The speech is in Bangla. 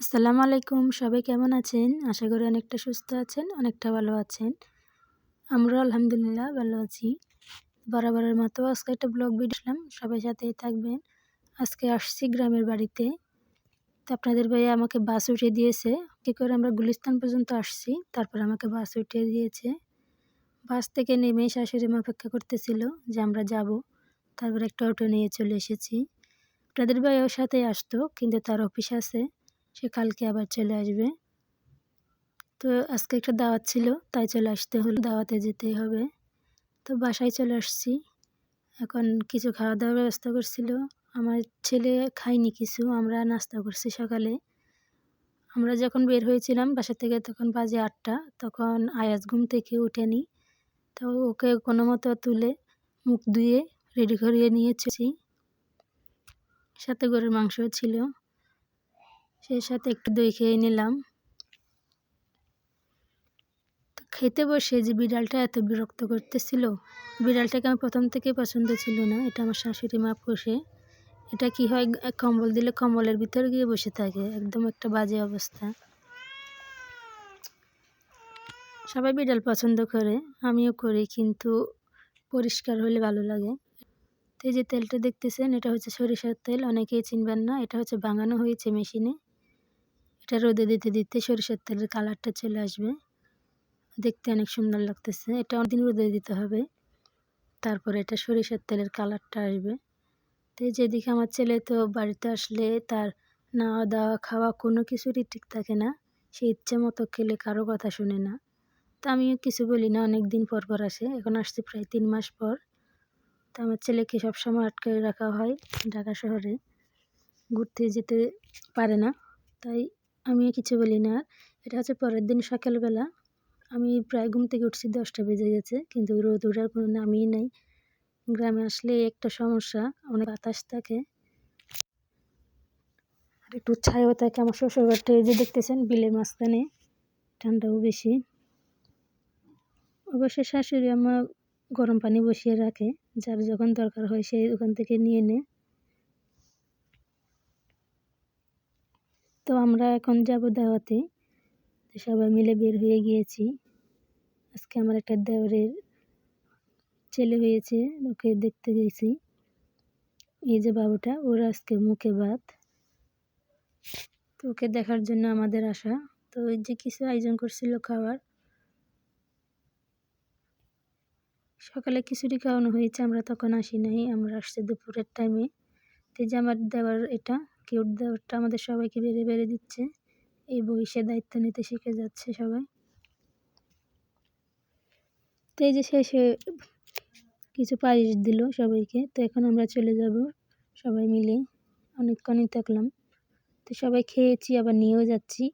আসসালামু আলাইকুম, সবাই কেমন আছেন? আশা করি অনেকটা সুস্থ আছেন, অনেকটা ভালো আছেন। আমরা আলহামদুলিল্লাহ ভালো আছি। বরাবরের মতো আজকে একটা ব্লগ ভিডিও সবাই সাথেই থাকবেন। আজকে আসছি গ্রামের বাড়িতে। তো আপনাদের ভাই আমাকে বাস উঠিয়ে দিয়েছে। কী করে আমরা গুলিস্তান পর্যন্ত আসছি, তারপর আমাকে বাস উঠিয়ে দিয়েছে। বাস থেকে নেমে শাশুড়ি মা অপেক্ষা করতেছিল যে আমরা যাব। তারপর একটা অটো নিয়ে চলে এসেছি। আপনাদের ভাইও সাথে আসতো, কিন্তু তার অফিস আছে। সে কালকে আবার চলে আসবে। তো আজকে একটা দাওয়াত ছিল, তাই চলে আসতে হলো। দাওয়াতে যেতেই হবে। তো বাসায় চলে আসছি। এখন কিছু খাওয়া দাওয়ার ব্যবস্থা করছিল। আমার ছেলে খাইনি কিছু, আমরা নাস্তা করছি সকালে। আমরা যখন বের হয়েছিলাম বাসা থেকে তখন বাজে আটটা, তখন আয়াজ ঘুম থেকে উঠেনি তো ওকে কোনো মতো তুলে মুখ ধুয়ে রেডি করিয়ে নিয়েছি। সাথে গরুর মাংসও ছিল। সেই সাথে একটু দই খেয়ে নিলাম। খেতে বসে যে বিড়ালটা এত বিরক্ত করতেছিল, বিড়ালটাকে আমার প্রথম থেকে পছন্দ ছিল না, এটা আমার শাশুড়ি মা পোষে। এটা কি হয় কম্বল দিলে কম্বলের ভিতরে গিয়ে বসে থাকে, একদম একটা বাজে অবস্থা। সবাই বিড়াল পছন্দ করে, আমিও করি, কিন্তু পরিষ্কার হলে ভালো লাগে। তো এই যে তেলটা দেখতেছেন, এটা হচ্ছে সরিষার তেল, অনেকেই চিনবেন না, এটা হচ্ছে বাঙানো হয়েছে মেশিনে। এটা রোদে দিতে দিতে সরিষার তেলের কালারটা চলে আসবে। দেখতে অনেক সুন্দর লাগতেছে। এটা অনেকদিন রোদে দিতে হবে। তারপরে এটা সরিষার তেলের কালারটা আসবে। তো যেদিকে আমার ছেলে তো বাড়িতে আসলে তার নাওয়া দাওয়া খাওয়া কোনো কিছুরই ঠিক থাকে না। সে ইচ্ছে মতো খেলে কারও কথা শুনে না। তা আমিও কিছু বলি না অনেক দিন পর পর আসে। এখন আসছি প্রায় তিন মাস পর। তো আমার ছেলেকে সবসময় আটকে রাখা হয় ঢাকা শহরে। ঘুরতে যেতে পারে না। তাই আমিও কিছু বলি না। এটা হচ্ছে পরের দিন সকালবেলা। আমি প্রায় ঘুম থেকে উঠছি, দশটা বেজে গেছে, কিন্তু রোদ ওঠার কোনো নামই নেই। গ্রামে আসলে একটা সমস্যা, অনেক বাতাস থাকে। আর একটু ছায়াও থাকে। আমার শ্বশুরবাড়িটা এই যে দেখতেছেন, বিলের মাঝখানে, ঠান্ডাও বেশি। অবশ্যই শাশুড়ি আমার গরম পানি বসিয়ে রাখে। যার যখন দরকার হয় সে ওখান থেকে নিয়ে নেয়। তো আমরা এখন যাব দাওয়াতে। সবাই মিলে বের হয়ে গিয়েছি। আজকে আমার একটা দেওরের ছেলে হয়েছে, ওকে দেখতে গেছি। এই যে বাবুটা, ওর আজকে মুখে ভাত তো ওকে দেখার জন্য আমাদের আসা। তো ওই যে কিছু আয়োজন করছিল খাবার সকালে খিচুড়ি খাওয়ানো হয়েছে, আমরা তখন আসি নাই, আমরা আসছি দুপুরের টাইমে তো যে আমার দেওয়ার এটা কিউট দেওয়ারটা আমাদের সবাইকে বেড়ে বেড়ে দিচ্ছে। এই ভবিষ্যতে দায়িত্ব নিতে শিখে যাচ্ছে সবাই। তো এই যে শেষে কিছু পায়েস দিল সবাইকে। তো এখন আমরা চলে যাব সবাই মিলে। অনেকক্ষণই থাকলাম। তো সবাই খেয়েছি, আবার নিয়েও যাচ্ছি।